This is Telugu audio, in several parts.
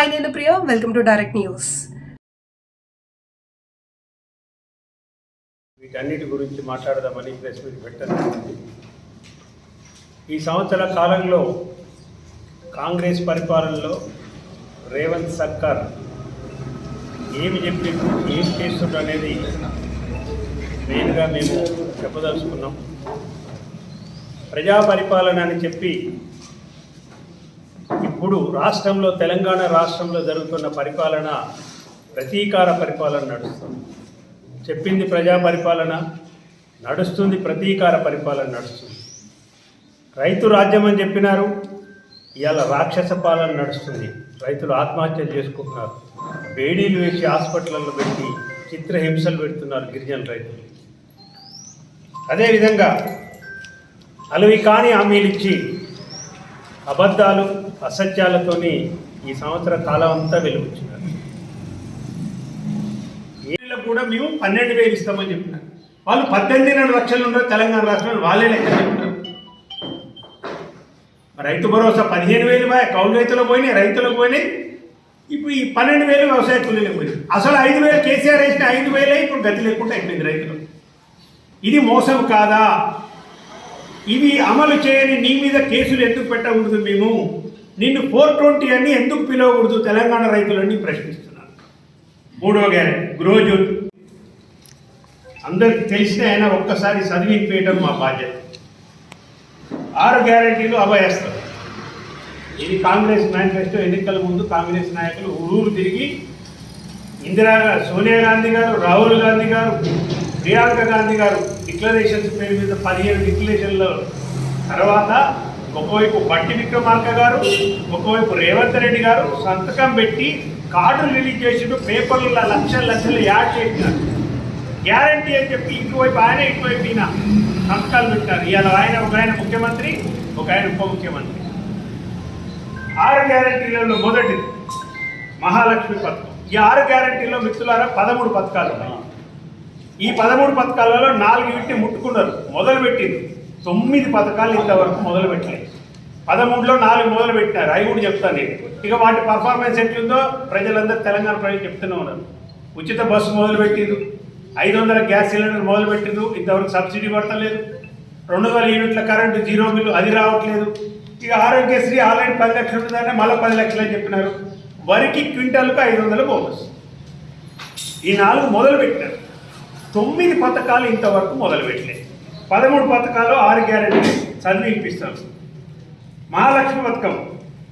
హాయ్ నేను Priya welcome to direct news వీటన్నిటి గురించి మాట్లాడదామని ప్రెస్ మీట్ పెట్టాను. ఈ సంవత్సర కాలంలో కాంగ్రెస్ పరిపాలనలో రేవంత్ సర్కార్ ఏమి చెప్పింది ఏం చేస్తుండ్రు అనేది మెయిన్గా మేము చెప్పదలుచుకున్నాం. ప్రజా పరిపాలన అని చెప్పి ఇప్పుడు రాష్ట్రంలో తెలంగాణ రాష్ట్రంలో జరుగుతున్న పరిపాలన ప్రతీకార పరిపాలన నడుస్తుంది. చెప్పింది ప్రజా పరిపాలన నడుస్తుంది ప్రతీకార పరిపాలన నడుస్తుంది. రైతు రాజ్యం అని చెప్పినారు ఇవాళ రాక్షస పాలన నడుస్తుంది. రైతులు ఆత్మహత్యలు చేసుకుంటున్నారు. బేడీలు వేసి హాస్పిటల్లో పెట్టి చిత్రహింసలు పెడుతున్నారు గిరిజన రైతులు. అదేవిధంగా అలవి కాని హామీలు ఇచ్చి అబద్ధాలు అసత్యాలతోని ఈ సంవత్సర కాలం అంతా వెలుగుచ్చినారు ఏళ్ళకు కూడా మేము పన్నెండు వేలు ఇస్తామని చెప్పినారు. వాళ్ళు పద్దెనిమిదిన్నర లక్షలు ఉన్నారు తెలంగాణ రాష్ట్రంలో వాళ్ళే లెక్క చెప్పినారు రైతు భరోసా పదిహేను వేలు పోయి కౌలు రైతులకు పోయినాయి రైతులకు పోయినాయి. ఇప్పుడు ఈ పన్నెండు వేలు వ్యవసాయ కూలీలకు పోయినాయి. అసలు ఐదు వేలు కేసీఆర్ వేసిన ఐదు వేలే ఇప్పుడు గతి లేకుండా అయిపోయింది రైతులు. ఇది మోసం కాదా? ఇవి అమలు చేయని నీ మీద కేసులు ఎందుకు పెట్టకూడదు మేము? నిన్ను ఫోర్ ట్వంటీ అని ఎందుకు పిలవకూడదు తెలంగాణ రైతులని ప్రశ్నిస్తున్నాను. మూడో గ్యారెంటీ గృహజ్యోతి. అందరికి తెలిసిన ఆయన ఒక్కసారి చదివింపేయడం మా బాధ్యత. ఆరు గ్యారెంటీలు అభయస్తారు ఇది కాంగ్రెస్ మేనిఫెస్టో ఎన్నికల ముందు కాంగ్రెస్ నాయకులు ఊరు తిరిగి ఇందిరా సోనియా గాంధీ గారు రాహుల్ గాంధీ గారు ప్రియాంక గాంధీ గారు డిక్లరేషన్స్ పేరు మీద పదిహేను డిక్లరేషన్ల. తర్వాత ఒకవైపు బట్టి విక్రమార్క గారు ఒకవైపు రేవంత్ రెడ్డి గారు సంతకం పెట్టి కార్డులు రిలీజ్ చేసిండు పేపర్ల లక్షల లక్షలు యాడ్ చేసినారు. గ్యారంటీ అని చెప్పి ఇటువైపు ఆయన ఇటువైపు ఈయన సంతకాలు పెట్టారు. ఇవాళ ఆయన ఒక ఆయన ముఖ్యమంత్రి ఒక ఆయన ఉప ముఖ్యమంత్రి. ఆరు గ్యారంటీలలో మొదటిది మహాలక్ష్మి పథకం. ఈ ఆరు గ్యారంటీలో మిత్రులారా పదమూడు పథకాలు ఉన్నాయి. ఈ పదమూడు పథకాలలో నాలుగు వీటిని ముట్టుకున్నారు. మొదలు పెట్టింది తొమ్మిది పథకాలు ఇంతవరకు మొదలు పెట్టలేదు పదమూడులో నాలుగు మొదలు పెట్టినారు. అవి కూడా చెప్తాను నేను. ఇక వాటి పర్ఫార్మెన్స్ ఎట్లుందో ప్రజలందరూ తెలంగాణ ప్రజలు చెప్తూనే ఉన్నారు. ఉచిత బస్సు మొదలు పెట్టిండు ఐదు వందల గ్యాస్ సిలిండర్ మొదలు పెట్టిండు ఇంతవరకు సబ్సిడీ పడతలేదు. రెండు వందల యూనిట్ల కరెంటు జీరో బిల్లు అది రావట్లేదు. ఇక ఆరోగ్యశ్రీ ఆల్రెడీ పది లక్షలు ఉంటుందంటే మళ్ళీ పది లక్షలు అని చెప్పినారు. వరికి క్వింటాల్కు ఐదు వందల బోనస్. ఈ నాలుగు మొదలు పెట్టినారు. తొమ్మిది పథకాలు ఇంతవరకు మొదలు పెట్టలేదు పదమూడు పథకాలు ఆరు గ్యారెంటీ చదివి ఇప్పిస్తాం మహాలక్ష్మి పథకం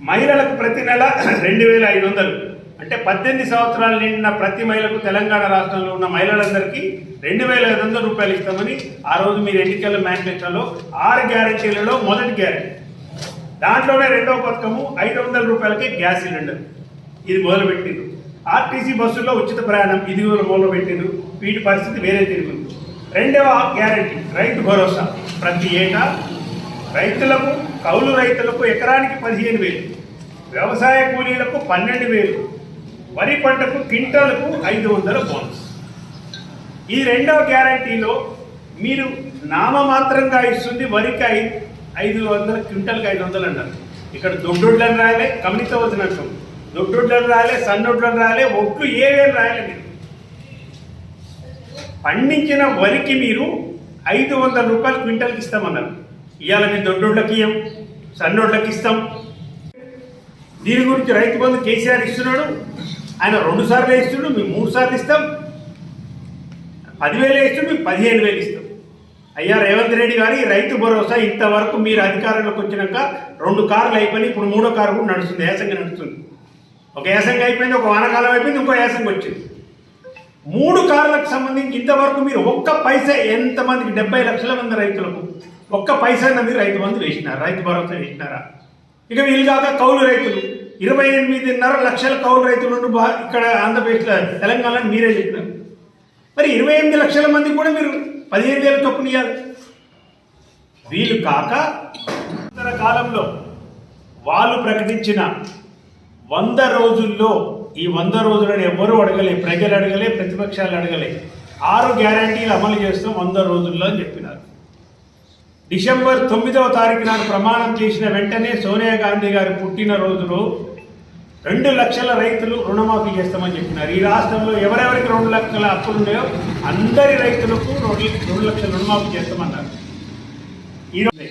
మహిళలకు ప్రతి నెల రెండు వేల ఐదు వందలు. అంటే పద్దెనిమిది సంవత్సరాలు నిండిన ప్రతి మహిళకు తెలంగాణ రాష్ట్రంలో ఉన్న మహిళలందరికీ రెండు వేల ఐదు వందల రూపాయలు ఇస్తామని ఆ రోజు మీరు ఎన్నికల మేనిఫెస్టోలో ఆరు గ్యారెంటీలలో మొదటి గ్యారెంటీ. దాంట్లోనే రెండవ పథకము ఐదు వందల రూపాయలకి గ్యాస్ సిలిండర్. ఇది మొదలుపెట్టిండ్రు. ఆర్టీసీ బస్సుల్లో ఉచిత ప్రయాణం ఇది కూడా మొదలుపెట్టిండ్రు. వీటి పరిస్థితి వేరే తిరిగింది. రెండవ గ్యారెంటీ రైతు భరోసా. ప్రతి ఏటా రైతులకు కౌలు రైతులకు ఎకరానికి పదిహేను వేలు వ్యవసాయ కూలీలకు పన్నెండు వేలు వరి పంటకు క్వింటాలకు ఐదు వందల బోనస్. ఈ రెండవ గ్యారంటీలో మీరు నామమాత్రంగా ఇస్తుంది వరికి ఐదు ఐదు వందల క్వింటల్కి ఐదు వందలు అన్నారు. ఇక్కడ దొడ్డొడ్లను రాలే గమనించవలసిన అంశం. దొడ్డొడ్లను రాలే సన్నొడ్లను రాలే ఒట్లు ఏవేం రాయలే మీరు? పండించిన వరికి మీరు ఐదు వందల రూపాయలు క్వింటల్కి ఇస్తామన్నారు. ఇవాళ మీ దొడ్డోళ్ళకి ఇయ్యం సన్నోళ్ళకి ఇస్తాం. దీని గురించి రైతు బంధు కేసీఆర్ ఇస్తున్నాడు. ఆయన రెండు సార్లు ఇస్తున్నాడు మేము మూడు సార్లు ఇస్తాం. పదివేలు ఇస్తున్నాడు మేము పదిహేను వేలు ఇస్తాం. అయ్యా రేవంత్ రెడ్డి గారి రైతు భరోసా ఇంతవరకు మీరు అధికారంలోకి వచ్చినాక రెండు కార్లు అయిపోయినాయి ఇప్పుడు మూడో కారు కూడా నడుస్తుంది యాసంగా నడుస్తుంది. ఒక యాసంగా అయిపోయింది ఒక వానకాలం అయిపోయింది ఇంకో యాసంగా వచ్చింది. మూడు కార్లకు సంబంధించి ఇంతవరకు మీరు ఒక్క పైసా ఎంతమందికి డెబ్బై లక్షల మంది రైతులకు ఒక్క పైసా మీరు రైతు మంది వేసినారు? రైతు భరోసా వేసినారా? ఇక వీళ్ళు కాక కౌలు రైతులు. ఇరవై ఎనిమిదిన్నర లక్షల కౌలు రైతులు ఇక్కడ ఆంధ్రప్రదేశ్లో తెలంగాణలో మీరే చెప్పినారు. మరి ఇరవై ఎనిమిది లక్షల మంది కూడా మీరు పదిహేను వేల చొప్పున ఇవ్వాలి వీళ్ళు కాక ఉత్తర కాలంలో వాళ్ళు ప్రకటించిన వంద రోజుల్లో ఈ వంద రోజులను ఎవరు అడగలే ప్రజలు అడగలే ప్రతిపక్షాలు అడగలే. ఆరు గ్యారంటీలు అమలు చేస్తాం వంద రోజుల్లో అని చెప్పినారు. డిసెంబర్ తొమ్మిదవ తారీఖు నాడు ప్రమాణం చేసిన వెంటనే సోనియా గాంధీ గారి పుట్టినరోజులో రెండు లక్షల రైతులు రుణమాఫీ చేస్తామని చెప్పినారు. ఈ రాష్ట్రంలో ఎవరెవరికి రెండు లక్షల అప్పులు ఉన్నాయో అందరి రైతులకు రెండు రెండు లక్షల రుణమాఫీ చేస్తామన్నారు. ఈరోజు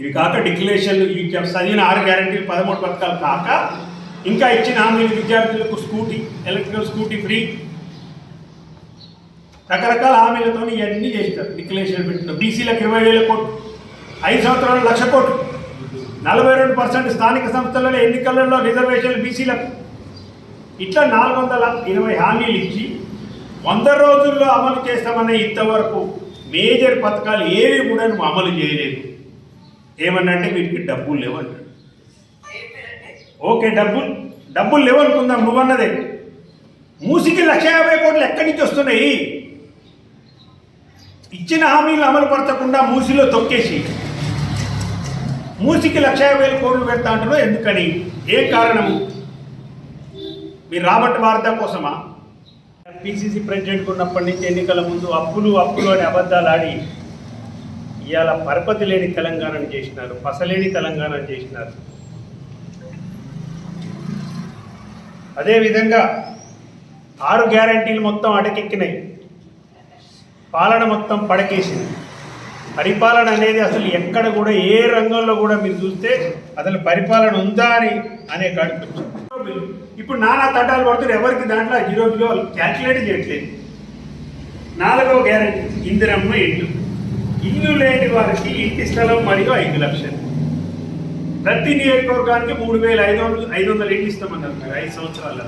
ఇవి కాక డిక్లరేషన్లు ఇవి చదివిన ఆరు గ్యారంటీలు పదమూడు పథకాలు కాక ఇంకా ఇచ్చిన హామీలు విద్యార్థులకు స్కూటీ ఎలక్ట్రికల్ స్కూటీ ఫ్రీ. రకరకాల హామీలతో ఇవన్నీ చేస్తారు డిక్లరేషన్ పెట్టిన. బీసీలకు ఇరవై వేల కోట్లు ఐదు సంవత్సరాలు లక్ష కోట్లు. నలభై రెండు పర్సెంట్ స్థానిక సంస్థలలో ఎన్నికలలో రిజర్వేషన్లు బీసీలకు. ఇట్లా నాలుగు వందల ఇరవై హామీలు ఇచ్చి వంద రోజుల్లో అమలు చేస్తామనే ఇంతవరకు మేజర్ పథకాలు ఏవి కూడా నువ్వు అమలు చేయలేదు. ఏమన్నంటే వీటికి డబ్బులు లేవన్నాడు ఓకే డబ్బులు డబ్బులు లేవనుకుందాం నువ్వన్నదే. మూసికి లక్ష యాభై కోట్లు ఎక్కడి నుంచి వస్తున్నాయి? ఇచ్చిన హామీలు అమలు పరచకుండా మూసిలో తొక్కేసి. మూసికి లక్ష యాభై వేల కోట్లు పెడతా అంటున్నారు ఎందుకని? ఏ కారణము? మీరు రాబర్ట్ వార్త కోసమా? పిసిసి ప్రెసిడెంట్ ఉన్నప్పటి నుంచి ఎన్నికల ముందు అప్పులు అప్పులు అని అబద్ధాలు ఆడి ఇవాళ పరపతి లేని తెలంగాణను చేసినారు పసలేని తెలంగాణను చేసినారు. అదేవిధంగా ఆరు గ్యారంటీలు మొత్తం అటకెక్కినాయి. పాలన మొత్తం పడకేసింది. పరిపాలన అనేది అసలు ఎక్కడ కూడా ఏ రంగంలో కూడా మీరు చూస్తే అసలు పరిపాలన ఉందా అని అనే కాడికి ఇప్పుడు నానా తటాలు పడుతున్నారు. ఎవరికి దాంట్లో జీరో బిలో క్యాల్కులేట్ చేయట్లేదు. నాలుగవ గ్యారంటీ ఇందిరమ్మ ఇల్లు. ఇల్లు లేని వారికి ఇంటి స్థలం మరియు ఐదు లక్షలు. ప్రతి నియోజకవర్గానికి మూడు వేల ఐదు వందలు ఐదు వందలు ఇంటి ఇస్తామన్నారు మీరు ఐదు సంవత్సరాలలో.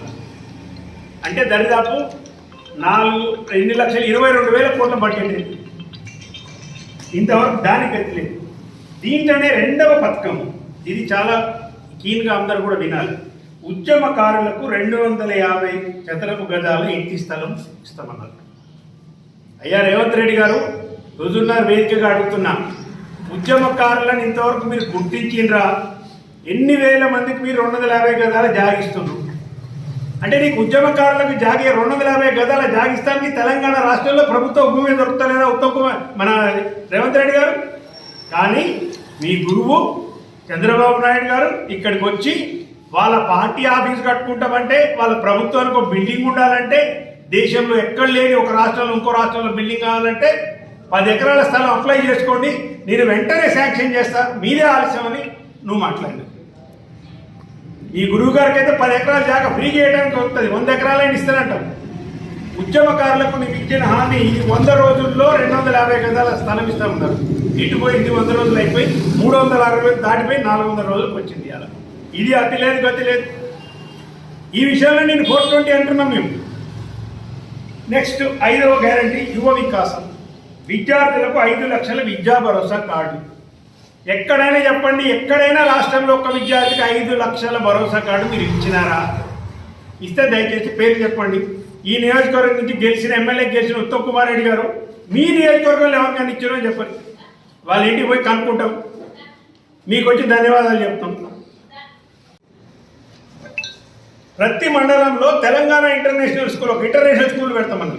అంటే దరిదాపు నాలుగు ఎన్ని లక్షలు ఇరవై రెండు వేల కోట్ల బడ్జెట్ ఇంతవరకు దానికి ఎత్తలేదు లేదు. దీంట్లోనే రెండవ పథకం. ఇది చాలా కీన్గా అందరూ కూడా వినాలి. ఉద్యమకారులకు రెండు వందల యాభై చదరపు గజాల ఇంటి స్థలం ఇస్తామన్నారు. అయ్యా రేవంత్ రెడ్డి గారు రోజున్నర వేదికగా అడుగుతున్నా ఉద్యమకారులను ఇంతవరకు మీరు గుర్తించిండ్రా? ఎన్ని వేల మందికి మీరు రెండు వందల యాభై గదాల జాగిస్తున్నారు అంటే నీకు ఉద్యమకారులకు జాగే రెండు వందల యాభై గదాల జాగిస్తానికి తెలంగాణ రాష్ట్రంలో ప్రభుత్వ భూమి దొరుకుతలేదా ఉత్తమ్ కుమార్? మన రేవంత్ రెడ్డి గారు? కానీ మీ గురువు చంద్రబాబు నాయుడు గారు ఇక్కడికి వచ్చి వాళ్ళ పార్టీ ఆఫీస్ కట్టుకుంటామంటే వాళ్ళ ప్రభుత్వానికి ఒక బిల్డింగ్ ఉండాలంటే దేశంలో ఎక్కడ లేని ఒక రాష్ట్రంలో ఇంకో రాష్ట్రంలో బిల్డింగ్ కావాలంటే పది ఎకరాల స్థలం అప్లై చేసుకోండి. నేను వెంటనే శాంక్షన్ చేస్తా. మీదే ఆలస్యం అని నువ్వు మాట్లాడు. ఈ గురువు గారికి అయితే పది ఎకరాల జాగా ఫ్రీ చేయడానికి వస్తుంది. వంద ఎకరాలైనా ఇస్తానంటాం ఉద్యమకారులకు నీకు ఇచ్చిన హామీ ఈ వంద రోజుల్లో రెండు వందల యాభై గజాల స్థలం ఇస్తామన్నారు ఇటు పోయింది వంద రోజులు అయిపోయి మూడు వందల అరవై దాటిపోయి నాలుగు వందల రోజులకు వచ్చింది అలా ఇది అతి లేదు గతి లేదు. ఈ విషయంలో నేను ఫోర్ ట్వంటీ అంటున్నాం మేము. నెక్స్ట్ ఐదవ గ్యారంటీ యువ వికాసం. విద్యార్థులకు ఐదు లక్షల విద్యా భరోసా కార్డు. ఎక్కడైనా చెప్పండి ఎక్కడైనా రాష్ట్రంలో ఒక విద్యార్థికి ఐదు లక్షల భరోసా కార్డు మీరు ఇచ్చినారా? ఇస్తే దయచేసి పేరు చెప్పండి. ఈ నియోజకవర్గం నుంచి గెలిచిన ఎమ్మెల్యే గెలిచిన ఉత్తమ్ కుమార్ రెడ్డి గారు మీ నియోజకవర్గంలో ఎవరికైనా ఇచ్చారో చెప్పండి. వాళ్ళ ఇంటికి పోయి కనుక్కుంటాం. మీకు వచ్చి ధన్యవాదాలు చెప్తాం. ప్రతి మండలంలో తెలంగాణ ఇంటర్నేషనల్ స్కూల్ ఒక ఇంటర్నేషనల్ స్కూల్ పెడతామని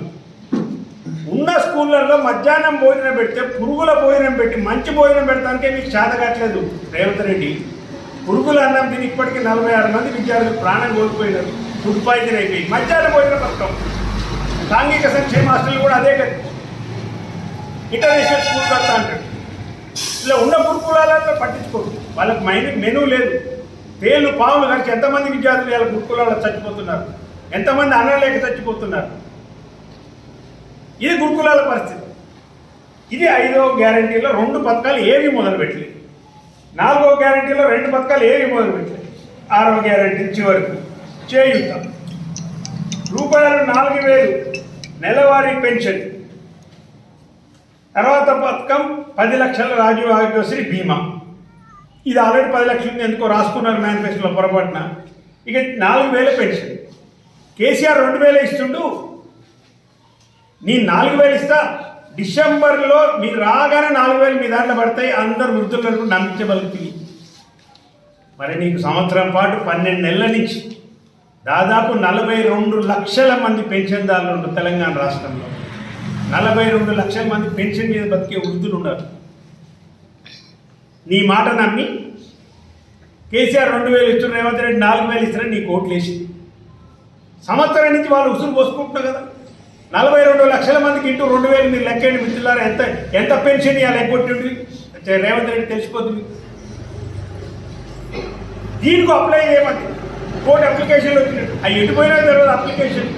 ఉన్న స్కూళ్ళల్లో మధ్యాహ్నం భోజనం పెడితే పురుగుల భోజనం పెట్టి మంచి భోజనం పెడతానికే మీకు చేతగట్లేదు రేవంత్ రెడ్డి పురుగుల అన్నం తిని ఇప్పటికీ నలభై ఆరు మంది విద్యార్థులు ప్రాణం కోల్పోయినారు. ఫుడ్ పాయిజన్ అయిపోయి మధ్యాహ్నం భోజన పథకం. సాంఘిక సంక్షేమ హాస్టల్ కూడా అదే కదా. ఇంటర్నేషనల్ స్కూల్ కడతా అంటాడు. ఇలా ఉన్న గురుకులాలలో పట్టించుకోరు. వాళ్ళకి మైండ్ మెనూ లేదు. పేర్లు పాములు కలిసి ఎంతమంది విద్యార్థులు ఇలా గురుకులాల్లో చచ్చిపోతున్నారు? ఎంతమంది అన్నం లేక చచ్చిపోతున్నారు? ఇది గురుకులాల పరిస్థితి? ఇది ఐదవ గ్యారంటీలో రెండు పథకాలు ఏవి మొదలుపెట్టలేదు నాలుగవ గ్యారంటీలో రెండు పథకాలు ఏవి మొదలుపెట్టలేదు ఆరవ గ్యారంటీ చివరికి చేయుత. రూపాయలు నాలుగు వేలు నెలవారీ పెన్షన్. తర్వాత పథకం పది లక్షల రాజీవ్ ఆరోగ్యశ్రీ బీమా. ఇది ఆల్రెడీ పది లక్షలు ఉంది ఎందుకో రాసుకున్నారు మేనిఫెస్టోలో పొరపాటున. ఇక నాలుగు వేల పెన్షన్. కేసీఆర్ రెండు వేలు ఇస్తుండూ నేను నాలుగు వేలు ఇస్తా. డిసెంబర్లో మీరు రాగానే నాలుగు వేలు మీ దాంట్లో పడతాయి. అందరు వృద్ధులకు నమ్మించగలుగుతుంది మరి నీకు సంవత్సరం పాటు పన్నెండు నెలల నుంచి దాదాపు నలభై రెండు లక్షల మంది పెన్షన్దారులు ఉన్నారు తెలంగాణ రాష్ట్రంలో. నలభై రెండు లక్షల మంది పెన్షన్ మీద బతికే వృద్ధులు ఉన్నారు. నీ మాట నమ్మి కేసీఆర్ రెండు వేలు ఇస్తున్న రేవంత్ రెడ్డి నాలుగు వేలు ఇస్తున్నారు నీకు ఓట్లు వేసి సంవత్సరం నుంచి వాళ్ళు ఉసురు పోసుకుంటున్నారు కదా. నలభై రెండు లక్షల మందికి ఇంటూ రెండు వేలు మీరు లెక్కండి మిత్రులారా. ఎంత ఎంత పెన్షన్ ఇవ్వాలి ఎగ్గొట్టింది రేవంత్ రెడ్డి తెలిసిపోతుంది. దీనికి అప్లై చేయమండి. కోర్టు అప్లికేషన్లు వచ్చినట్టు. అవి ఎటుపోయినా తెలియదు అప్లికేషన్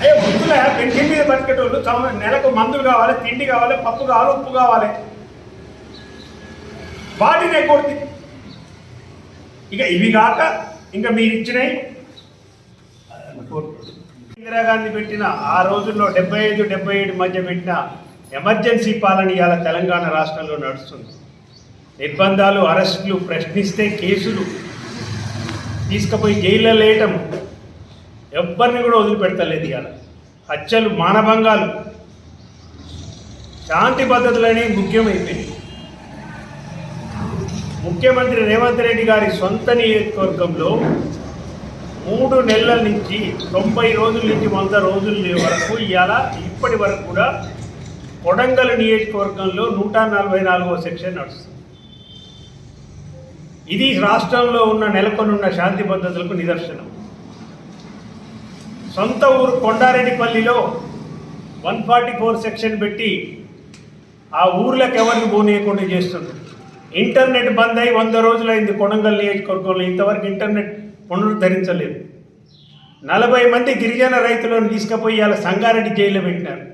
అయ్యో వృద్ధుల పెన్షన్ మీద బతికేటోళ్ళు నెలకు మందులు కావాలి తిండి కావాలి పప్పు కావాలి ఉప్పు కావాలి. వాటినే కొడుతుంది ఇక ఇవి కాక ఇంకా మీరు ఇచ్చినాయి ఇందిరాగాంధీ పెట్టిన ఆ రోజుల్లో డెబ్బై ఐదు డెబ్బై ఏడు మధ్య పెట్టిన ఎమర్జెన్సీ పాలన ఇవాళ తెలంగాణ రాష్ట్రంలో నడుస్తుంది. నిర్బంధాలు అరెస్టులు ప్రశ్నిస్తే కేసులు తీసుకుపోయి జైల్లో వేయటం ఎవ్వరిని కూడా వదిలిపెడతలేదు ఇవాళ. హత్యలు మానభంగాలు శాంతి పద్ధతులు అనేవి ముఖ్యమైపోయింది ముఖ్యమంత్రి రేవంత్ రెడ్డి గారి సొంత నియోజకవర్గంలో మూడు నెలల నుంచి తొంభై రోజుల నుంచి వంద రోజుల వరకు ఇవాళ ఇప్పటి వరకు కూడా కొడంగల్ నియోజకవర్గంలో నూట నలభై నాలుగో సెక్షన్ నడుస్తుంది. ఇది రాష్ట్రంలో ఉన్న నెలకొనున్న శాంతి భద్రతలకు నిదర్శనం. సొంత ఊరు కొండారెడ్డిపల్లిలో వన్ ఫార్టీ ఫోర్ సెక్షన్ పెట్టి ఆ ఊర్లకు ఎవరిని పోనీయకుండా చేస్తుంది? ఇంటర్నెట్ బంద్ అయి వంద రోజులైంది కొడంగల్ నియోజకవర్గంలో. ఇంతవరకు ఇంటర్నెట్ పునరుద్ధరించలేదు నలభై మంది గిరిజన రైతులను తీసుకుపోయి ఇవాళ సంగారెడ్డి జైల్లో పెట్టినారు.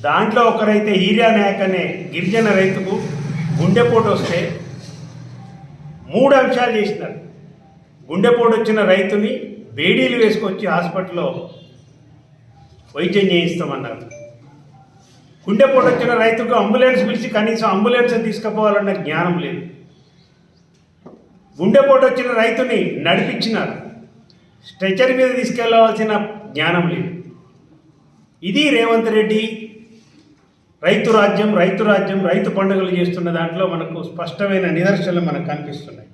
దాంట్లో ఒకరైతే హీరియా నాయక్ అనే గిరిజన రైతుకు గుండెపోటు వస్తే మూడు అంశాలు చేసినారు. గుండెపోటు వచ్చిన రైతుని బేడీలు వేసుకొచ్చి హాస్పిటల్లో వైద్యం చేయిస్తామన్నారు. గుండెపోటు వచ్చిన రైతుకు అంబులెన్స్ పిలిచి కనీసం అంబులెన్స్ తీసుకుపోవాలన్న జ్ఞానం లేదు. గుండెపోటు వచ్చిన రైతుని నడిపించినారు. స్ట్రెచర్ మీద తీసుకెళ్ళవలసిన జ్ఞానం లేదు. ఇది రేవంత్ రెడ్డి రైతు రాజ్యం రైతు రాజ్యం రైతు పండుగలు చేస్తున్న దాంట్లో మనకు స్పష్టమైన నిదర్శనలు మనకు కనిపిస్తున్నాయి.